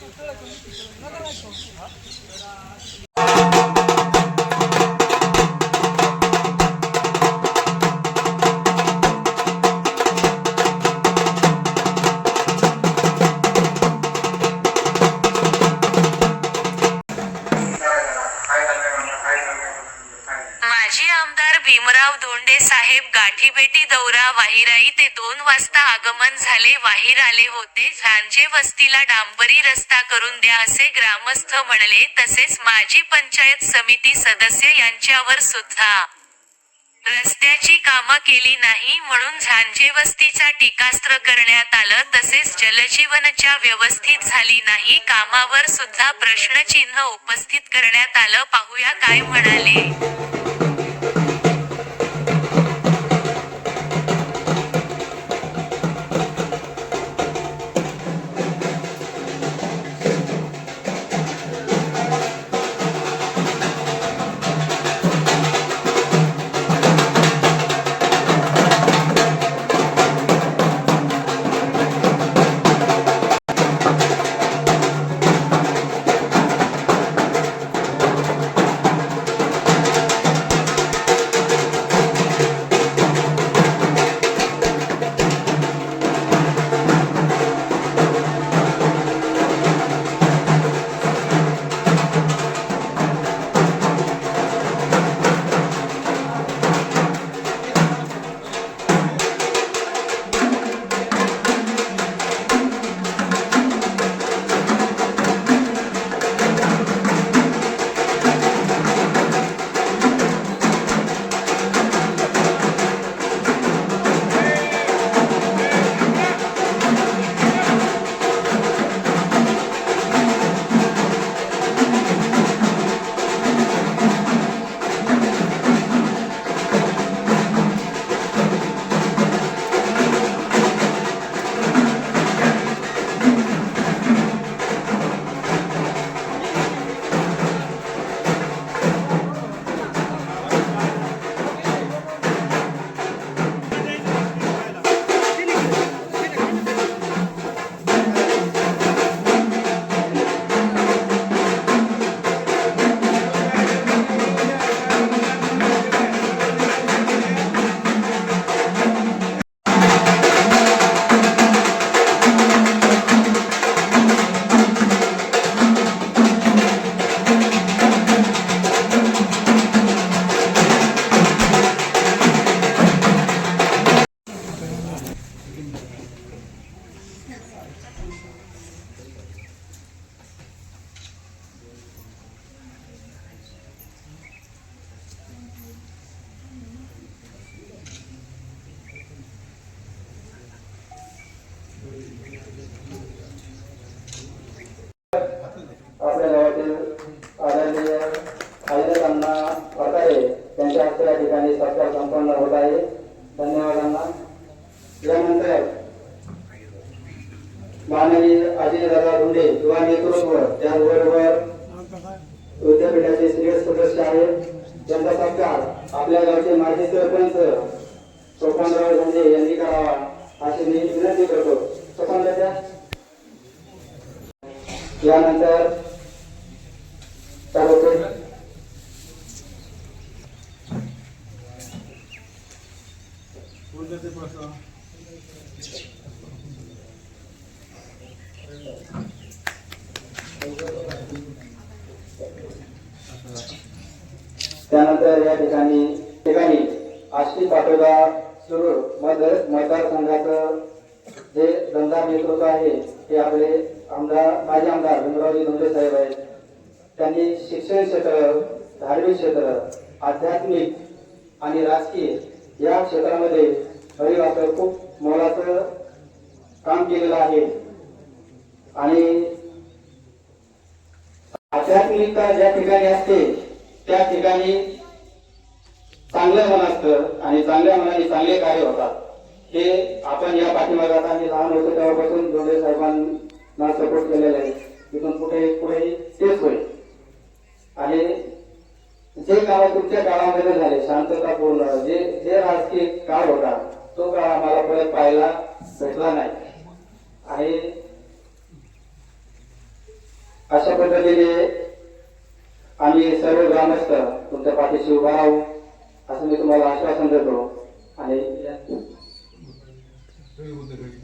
这个东西，那个东西啊。आगमन झाले वाहीर आले होते. झांजे वस्तीला डांबरी रस्ता करून द्या असे ग्रामस्थ म्हणले तसेच माजी पंचायत समिती सदस्य यांच्यावर सुद्धा. रस्त्याची कामं केली नाही म्हणून झांजे वस्तीचा टीकास्त्र करण्यात आलं तसेच जलजीवनच्या व्यवस्थित झाली नाही कामावर सुद्धा प्रश्नचिन्ह उपस्थित करण्यात आलं पाहूया काय म्हणाले. सोपानराव यांनी करावा अशी मी विनंती करतो. सोपान यानंतर सर्वोच्च त्यानंतर या ठिकाणी ठिकाणी आष्टी पाटोदा सुरू मतदार मतदारसंघाचं जे दमदार नेतृत्व आहे ते आपले आमदार माजी आमदार भीमरावजी धोंडे साहेब आहेत. त्यांनी शिक्षण क्षेत्र धार्मिक क्षेत्र आध्यात्मिक आणि राजकीय या क्षेत्रामध्ये हरिवाचं खूप मोलाचं काम केलेलं आहे. आणि आध्यात्मिकता ज्या ठिकाणी असते त्या ठिकाणी चांगलं मन असतं आणि चांगल्या मनाने चांगले कार्य होतात. हे आपण या पाठीमागात आम्ही लहान होतो तेव्हापासून धोंडे साहेबांना सपोर्ट केलेला आहे. तिथून कुठे पुढे तेच होईल. आणि जे काळ तुमच्या काळामध्ये झाले शांततापूर्ण जे जे राजकीय काळ होता तो काळ आम्हाला परत पाहायला भेटला नाही. आणि अशा पद्धतीने आम्ही सर्व ग्रामस्थ तुमच्या पाठीशी उभा राहू असं मी तुम्हाला आश्वासन देतो. आणि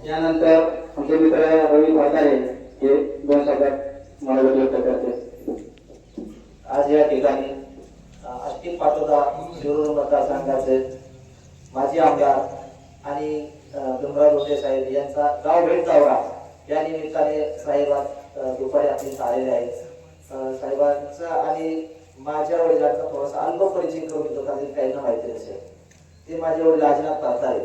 यानंतर आमचे मित्र रवी भातारे हे दोन शब्दात मला व्यक्त करते. आज या ठिकाणी अ, अष्टी पाटोदा शिरूर मतदारसंघाचे माजी आमदार आणि अ, लोटे साहेब यांचा गाव भेट दौरा या निमित्ताने साहेबात दुपारी आपली आलेले आहेत साहेबांचा आणि माझ्या वडिलांचा थोडासा अल्प परिचय करून देतो कारण काही ना माहिती असेल ते माझे वडील आजनाथ करताय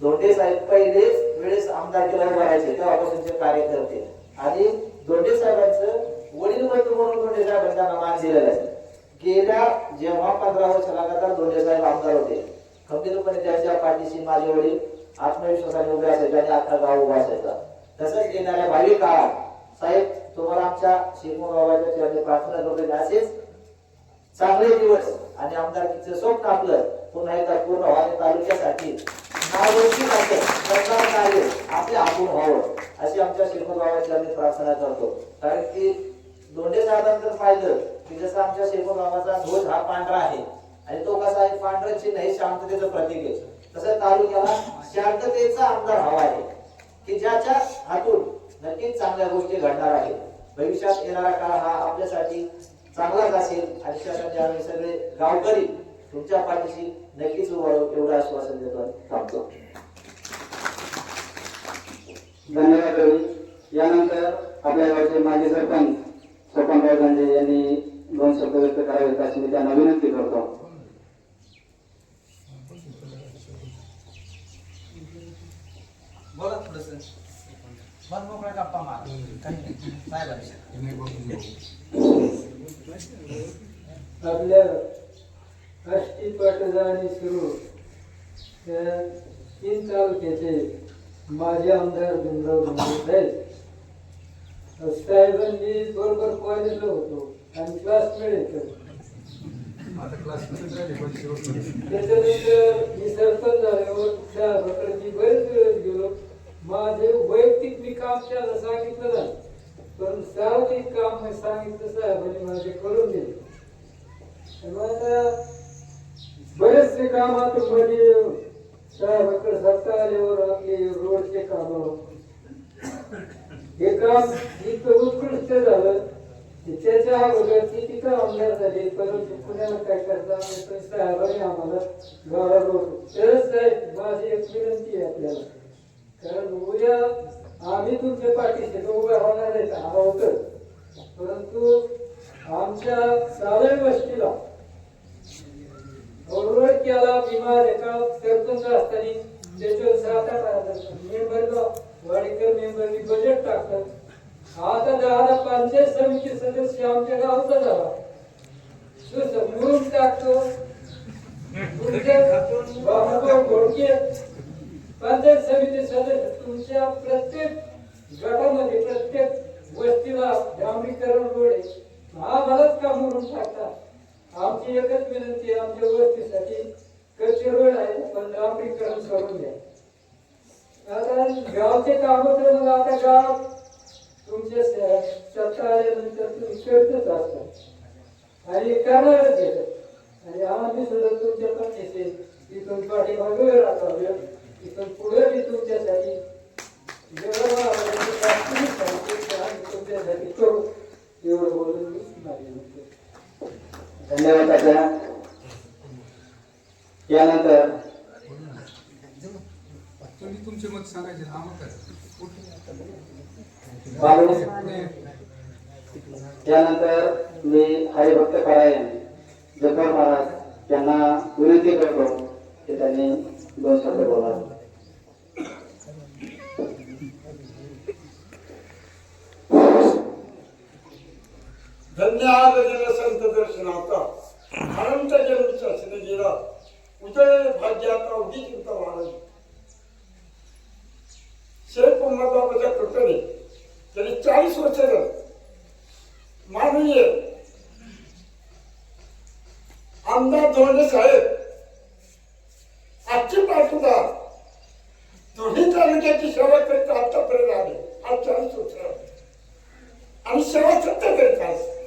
लोटे साहेब पहिले वेळेस आमदार केला राहायचे तेव्हापासूनचे कार्यकर्ते. आणि दोंडे साहेबांचं वडील बंधू म्हणून दोंडे साहेबांना मान दिलेला आहे. गेल्या जेव्हा पंधरा वर्ष लगातार दोंडे साहेब आमदार होते खंबीरपणे त्यांच्या पाठीशी माझे वडील आत्मविश्वासाने उभे असायचे आणि अख्खा गाव उभा असायचा. तसंच येणाऱ्या भावी काळात साहेब तुम्हाला आमच्या शिरमो बाबाच्या चरणी प्रार्थना करतो असेच चांगले दिवस आणि आमदारकीचं स्वप्न आपलं पुन्हा एकदा पूर्ण व्हावे तालुक्यासाठी नावडती राहते सरकार कार्य आपले आपण व्हावं अशी आमच्या शिरमो गावाची आम्ही प्रार्थना करतो. कारण की दोंडे साहेबांचं पाहिलं की जसं आमच्या शिरमो गावाचा ध्वज हा पांढरा आहे आणि तो कसा आहे पांढरं चिन्ह हे शांततेचं प्रतीक आहे. तसं तालुक्याला शांततेचा आमदार हवा आहे की ज्याच्या हातून नक्कीच चांगल्या गोष्टी घडणार आहेत. भविष्यात येणारा काळ हा आपल्यासाठी चांगलाच असेल आणि आम्ही सगळे गावकरी तुमच्या पाठीशी नक्कीच एवढं आश्वासन देतो आणि थांबतो. धन्यवाद रवी यानंतर आपल्या गावचे माजी सरपंच स्वपनराव गांजे यांनी दोन शब्द व्यक्त करावेत अशी मी त्यांना विनंती करतो. बोला थोडस. मन मोकळ्या गप्पा मार. काही नाही. साहेबांशी आपल्या आष्टी पाटोदा आणि सुरू. त्या तीन तालुक्याचे माजी आमदार भीमराव धोंडे साहेब. साहेबांनी बरोबर कॉलेजला होतो आणि क्लासमेट येतो त्याच्यानंतर मी सरपंच झाल्यावर साहेबाकडे मी बरेच वेळेस गेलो. माझे वैयक्तिक मी काम त्याला सांगितलं नाही. पण सार्वजनिक काम मी सांगितलं साहेबांनी माझे करून दिले. माझ्या बरेचसे काम आता मध्ये साहेबाकडे सत्ता आल्यावर आपले रोडचे काम. हे काम इतकं उत्कृष्ट झालं त्याच्या अगोदर ती तिथं आमदार झाले परंतु पुण्याला काय करता साहेबांनी आम्हाला गावाला रोड तरच साहेब माझी एक विनंती आहे आपल्याला. कारण उद्या आम्ही तुमच्या पाठीशी तर उभ्या होणार आहेत आहोत परंतु आमच्या सावळी वस्तीला रोड केला बिमार एका सरपंच असताना त्याच्यावर सात आठ वाडेकर मेंबरनी बजेट टाकतात आता दहा पंचायत समिती सदस्य आमच्या गावचा झाला. तो टाकतो. घोडके. पंचायत समिती सदस्य तुमच्या प्रत्येक गटामध्ये प्रत्येक वस्तीला डांबरीकरण रोड महाभारत हा मलाच का म्हणून टाकतात? आमची एकच विनंती आहे आमच्या वस्तीसाठी कच्चे रोड आहे पण डांबरीकरण करून द्या. आता गावचे काम तर मग आता गाव तुमच्या सत्ता आल्यानंतर तुम्ही करतच असता. आणि करणारच येतात आणि आम्ही सुद्धा तुमच्या पाठीशी इथून पाठीमागे राहतो तिथून पुढे मी तुमच्यासाठी तुमच्यासाठी करू. एवढं बोलून मी माझी धन्यवाद तात्या यानंतर तुम्ही तुमचे मत सांगायचे आम्हाला काय? बालू यानंतर मी हरिभक्त परायण जगभर महाराज यांना विनंती करतो की त्यांनी दोन शब्द बोला धन्य गजन संत दर्शनाचा अनंत जन्मचा गेला उदय भाग्याचा उदी चिंता महाराज. शेख मोहम्मद कृपेने गेली चाळीस वर्ष माननीय आमदार धोंडे साहेब आजची पाठवता दोन्ही तालुक्याची सेवा करीत आतापर्यंत आले आज चाळीस वर्ष झाली. आणि सेवा सत्य करीत आहे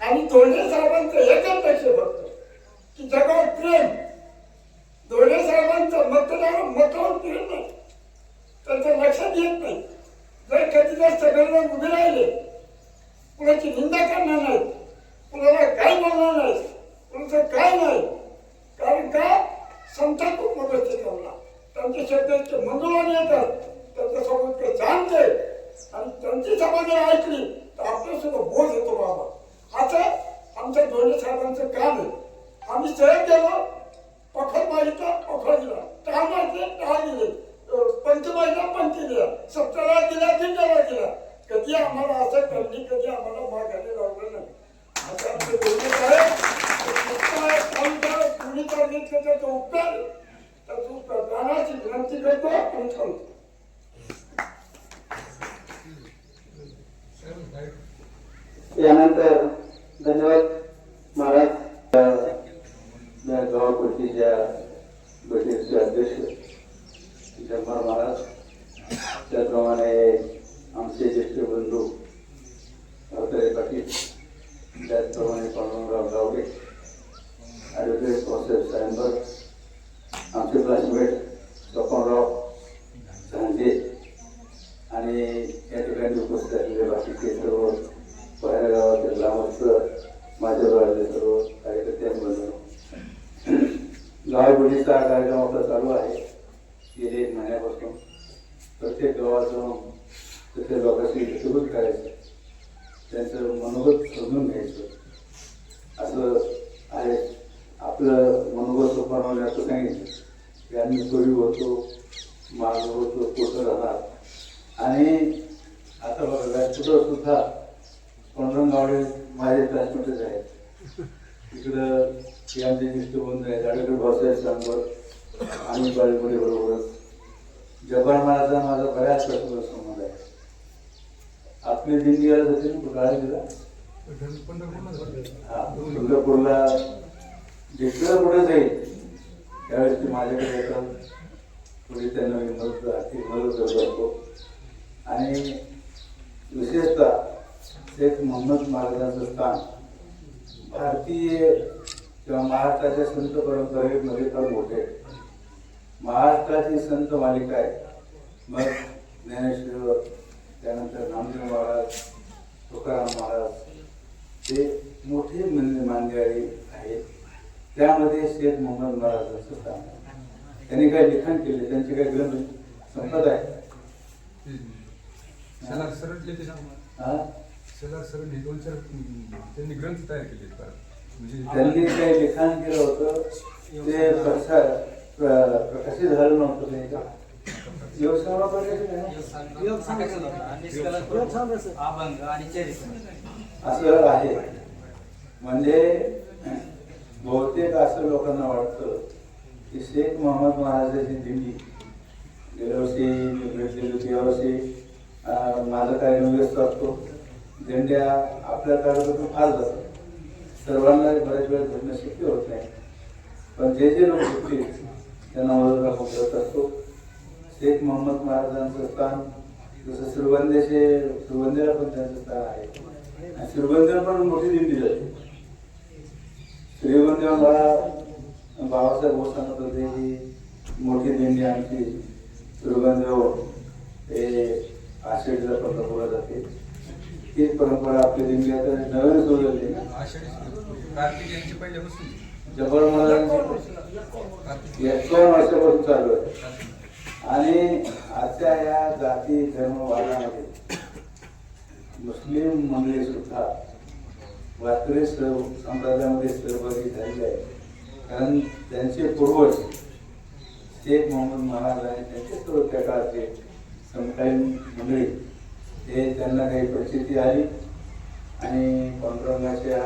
आणि धोंडे साहेबांचं एकच लक्ष फक्त की जगावर प्रेम धोंडे साहेबांचं मतदार मतावर प्रेम नाही त्यांचं लक्षात येत नाही जर कधी जर सगळेजण उभे राहिले कुणाची निंदा करणार नाही कुणाला काय बोलणार नाही कुणाचं काय नाही कारण का संतापूर मदत ठेवला त्यांचे शब्द मंजुळाने येतात. त्यांच्यासोबत ते जाणते. आणि त्यांची सभा जर ऐकली तर आपल्या सुद्धा बोध येतो बाबा. असं आमच्या धोरणे साहेबांचं काम आहे. आम्ही सहज गेलो पखर मागितला पखड दिला टाळ मागितले टाळ दिले पंच मागितला पंच दिला. सत्ताला दिला दिंडाला दिला. कधी आम्हाला असं कधी कधी आम्हाला मागायला लावलं नाही. असं आमचे धोरणे साहेब उपकार आमचा कुणी विनंती करतो आणि थांबतो यानंतर धन्यवाद महाराज अ, या गावापुरतीच्या बैठकीचे अध्यक्ष जगमार महाराज त्याचप्रमाणे आमचे ज्येष्ठ बंधू अवतरे पाटील त्याचप्रमाणे पांडुरंगराव गावडे ॲडव्होकेट प्रोफेसर सायंबर आमचे क्लासमेट स्वपनराव सांजे आणि या ठिकाणी उपस्थित असलेले बाकीचे सर्व बाहेर गावातील ग्रामस्थ माझ्या गावातील सर्व कार्यकर्त्यांबरोबर गावाबोलीचा हा कार्यक्रम आपला चालू आहे. गेले एक महिन्यापासून. प्रत्येक गावात जाऊन तिथे लोकांशी विषयभूत करायचं. त्यांचं मनोगत समजून घ्यायचं. असं आहे. आपलं मनोगत सोपानवलं असं सांगितलं. की आम्ही पूर्वी होतो माग होतो पोटं राहतात आणि आता बघा व्यासपीठावर सुद्धा पंधरा गावडे माझे व्यासपीठच आहेत. इकडं हे आमचे ज्येष्ठ बंधू आहेत अडकडे भाऊसाहेब सांबर आणि बाळीपुढे बरोबरच. जबान महाराजा माझा बऱ्याच प्रश्न संबंध आहे आपली दिंडी आला होती ना कुठं दिला हा तुळजापूरला जिकडं पुढे जाईल त्यावेळेस ते माझ्याकडे येतात. पुढे त्यांना मी मदत आर्थिक मदत करत असतो. आणि विशेषतः शेख मोहम्मद महाराजांचं स्थान भारतीय किंवा महाराष्ट्राच्या संत परंपरेमध्ये फार मोठे. महाराष्ट्राची संत मालिका आहे मग ज्ञानेश्वर त्यानंतर नामदेव महाराज तुकाराम महाराज ते मोठे मानगाडी आहेत. त्यामध्ये शेख मोहम्मद महाराजांचं स्थान. त्यांनी काही लिखाण केले? त्यांचे काही ग्रंथ संपत आहे त्याला सरळ लिहिते त्यांनी ग्रंथ तयार केले परत म्हणजे त्यांनी काही लिखाण केलं होतं ते प्रसार प्रकाशित झालं नव्हतं ते. योग सांगायचं आणि असं आहे. म्हणजे बहुतेक असं लोकांना वाटतं की शेख मोहम्मद महाराजाची दिंडी. गेल्या वर्षी मी भेट दिली होती यावर्षी माझं काही असतो. झेंड्या आपल्या तालुक्यातून फार जातात. सर्वांना बऱ्याच वेळा भेटणं शक्य होत नाही. पण जे जे लोक होते त्यांना मदत आपण करत असतो. शेख मोहम्मद महाराजांचं स्थान जसं श्रीवंदेचे श्रीवंदेला पण त्यांचं स्थान आहे. आणि श्रीवंदेला पण मोठी दिंडी जाते. श्रीवंदेला मला बाबासाहेब भाऊ सांगत होते की मोठी दिंडी आमची श्रीवंदेव हे आषाढीला पंढरपूरला जाते. तीच परंपरा आपली दिंडी आता नवीन सुरू झाली ना आषाढी कार्तिक यांची पहिल्यापासून जबर महाराजांची एकावन्न वर्षापासून चालू आहे. आणि आजच्या या जाती धर्मवादामध्ये मुस्लिम मंडळी सुद्धा वारकरी सह संप्रदायामध्ये सहभागी झालेले आहे. कारण त्यांचे पूर्वज शेख मोहम्मद महाराज आणि त्यांचे सर्व त्या काळाचे समकालीन मंडळी हे त्यांना काही परिस्थिती आली आणि पांडुरंगाच्या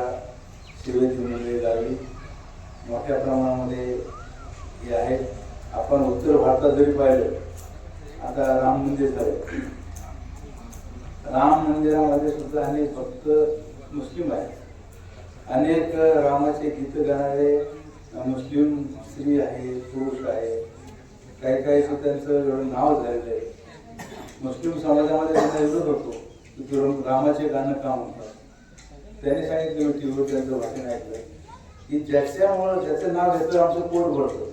सेवेत मंडळी लागली. मोठ्या प्रमाणामध्ये हे आहेत. आपण उत्तर भारतात जरी पाहिलं आता राम मंदिर झालं. राम मंदिरामध्ये सुद्धा आणि भक्त मुस्लिम आहेत. अनेक रामाचे गीत गाणारे मुस्लिम स्त्री आहे पुरुष आहे काही काही सुद्धा त्यांचं एवढं नाव झालेलं आहे. मुस्लिम समाजामध्ये त्यांना एवढं करतो की रामाचे गाणं का म्हणतात? त्यांनी सांगितलं टीव्हीवर त्यांचं भाषण ऐकलं की ज्याच्यामुळं ज्याचं नाव घेतलं आमचं पोट भरतं.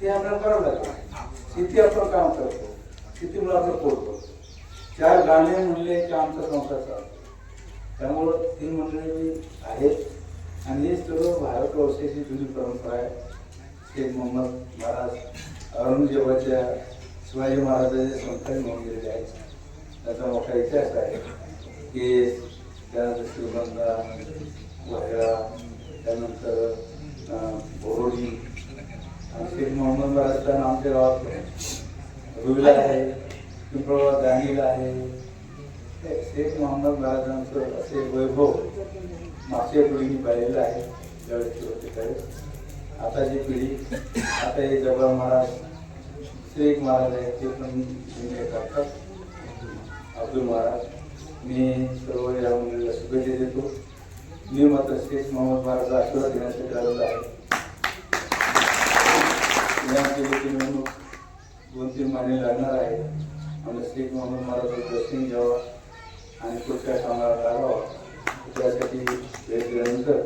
ते आपल्याला करावं लागतं किती आपण काम करतो शेतीमुळे आपलं पोट भरतो. चार गाणे म्हणले की आमचा संसार चालतो. त्यामुळं तीन मंडळी आहेत. आणि हे सर्व भारतवर्षाची जुनी परंपरा आहे. शेख मोहम्मद महाराज औरंगजेबाच्या शिवाजी महाराजांचे संस्थान होऊन गेलेले आहेत. त्याचा मोठा इतिहास आहे की त्यानंतर शिवगंगा वहेरा त्यानंतर अं, बोरोडी आणि शेख मोहम्मद महाराजचा आमच्या गावात रुईला आहे पिंपळगाव दांडीला आहे. शेख मोहम्मद महाराजांचं असे वैभव मागच्या पिढीने पाहिलेलं आहे त्यावेळेस होते त्यावेळेस. आता जी पिढी आता हे जबा महाराज शेख महाराज आहेत ते पण जुने करतात. अब्दुल महाराज. मी सर्व या मंडळीला शुभेच्छा देतो. मी मात्र शेख मोहम्मद महाराजचा आशीर्वाद घेण्यासाठी आलेलो आहे. विधानसभेची निवडणूक दोन तीन महिने लागणार आहे. आमच्या शेख मोहम्मद महाराजचं दर्शन घ्यावं आणि पुढच्या कामाला लागावं. त्यासाठी भेट दिल्यानंतर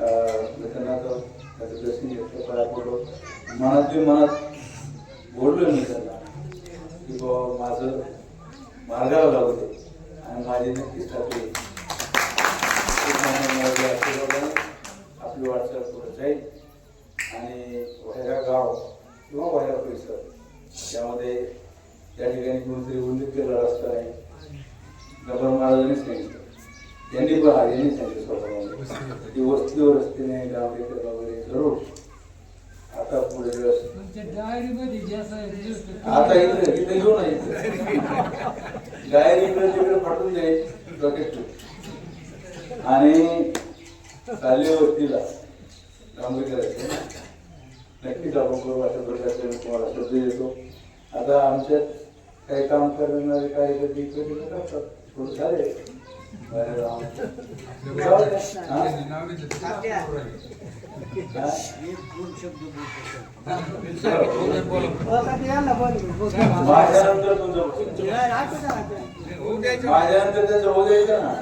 अं, त्यांना तो त्याचं दर्शन घेतलं पाया पडलो मनात मनात बोललो मी त्याला की बाबा माझं मार्गाला लागू दे. आणि माझी नक्कीच खात्री आपली वाटचाल पुढे जाईल. आणि वहेरा गाव किंवा वहेरा परिसर त्यामध्ये त्या ठिकाणी कोणतरी उल्लेख केला रस्ता आहे. गबर महाराजांनी सांगितलं. त्यांनी पण यांनी सांगितलं स्वतःमध्ये ती वस्तीवर रस्त्याने गाव वगैरे जरूर आता पुढे तुमच्या जे असं आता इथे इथे घेऊ ना इथे डायरी इकडे तिकडे फाटून द्यायची आणि चालले वस्तीला. डांबरेकर नक्कीच आपण करू अशा प्रकारचे तुम्हाला शब्द देतो. आता आमच्यात काही काम करणारे कार्यकर्ते इकडे तिकडे करतात. थोडं झाले. माझ्यानंतर तुमचं माझ्यानंतर त्याचं होऊ द्यायचं ना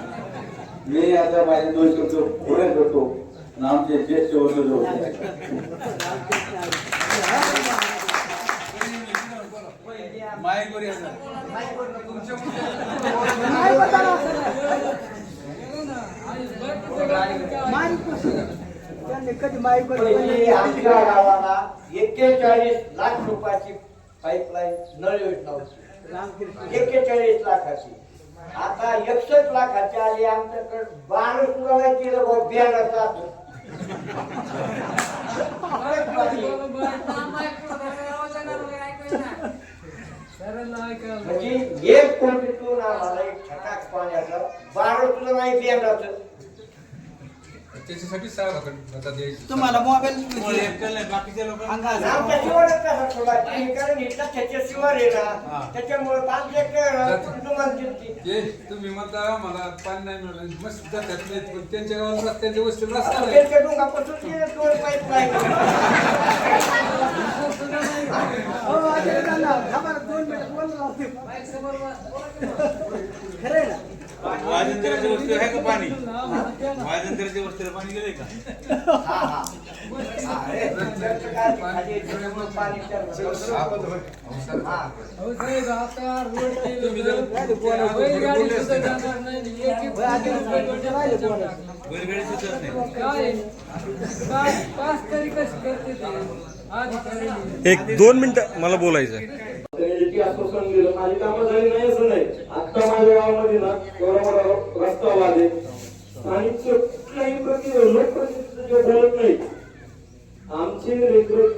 मी आता माझे दोन शब्द पुढे करतो आणि आमचे ज्येष्ठ वडील होते माईकवर या जरा. पहिली आमच्या गावाला एक्केचाळीस लाख रुपयाची पाईपलाईन नळ योजना होती एक्केचाळीस लाखाची आता एकसष्ट लाखाची आली आमच्याकडे बारा सुद्धा नाही केलं भाऊ बियाणाचा म्हणजे एक कोटीतून आम्हाला एक छटाक पाण्याचं. बारा तुझं नाही बियाणाचं त्याच्यासाठी सहा भाकड आता द्यायची. तुम्हाला मोबाईल आमच्या शिवारच कसा सोडायचा? हे कारण इथला त्याच्या शिवार आहे ना त्याच्यामुळे पाच तुम्हाला. ते तुम्ही म्हणता मला पाणी नाही मिळालं. मस्त जातात नाहीत पण त्यांच्या गावात रस्त्याच्या वस्ती रस्ता नाही. त्यांच्या डोंगापासून दोन पाईप का पाणी वाजंत्र्याच्या वस्तीला पाणी गेलंय का पाणी. हा. केलं. बैलगाडी सुद्धा जाणार नाही. एक सुचत नाही दोन मिनिटं मला बोलायचं आहे की माझी कामं झाली नाही असं नाही आता माझ्या गावामध्ये ना एवढा लागेल. आणि कुठलाही प्रति लोकप्रतिनिधी बोलत नाही. आमचे लेकर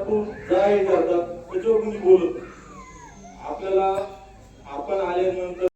तू जाय करतात. त्याच्यावर कोणी बोलत आपल्याला आपण आल्यानंतर